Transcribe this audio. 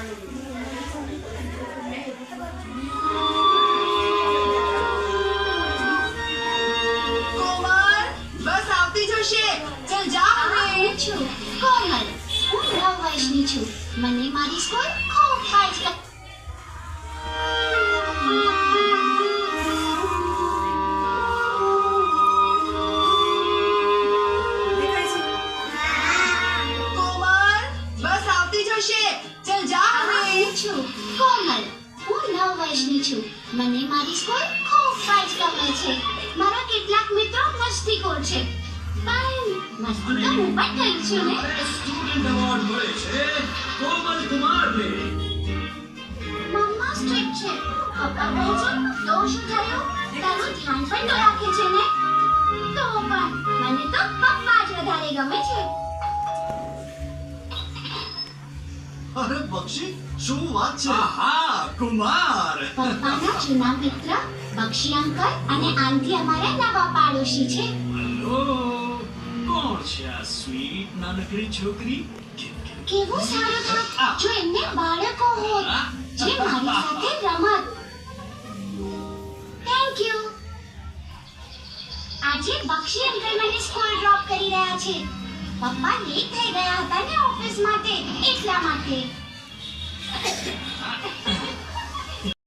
કોમલ, બસ આવતી જશે. ચલ જા હવે. કોમલ, હું નવ વર્ષની છું. મને મારી સ્કૂલ છું કોમલ હું નવ વર્ષની છું મને મારી સ્કૂલ ખૂબ જ ગમે છે મારા કેટલાક મિત્રો મસ્તીખોર છે પણ મસ્તી તો હું પણ કરી છું ને. સ્ટુડન્ટ એવોર્ડ મળે છે. કોમલ કુમારને મમ્મા સ્ટ્રિક્ટ છે પપ્પા કહે છે, તો શું થયું? તારું ધ્યાન પણ તો રાખે છે ને? તો પણ મને તો પપ્પા જ વધારે ગમે છે. અરે બક્ષી શું વાત છે? હા કુમાર. પપ્પાના જૂના મિત્ર બક્ષી અંકલ અને આંટી અમારા નવા પાડોશી છે. હલો કોણ છે આ સ્વીટ નાનકડી છોકરી? કેવું સારું થાત જો એમને બાળકો હોત જે મારી સાથે રમત. થેન્ક યુ આજે બક્ષી અંકલ મને સ્કૂલ ડ્રોપ કરી રહ્યા છે. પપ્પા લેટ થઈ ગયા હતા ને ઓફિસ માટે એટલા માટે.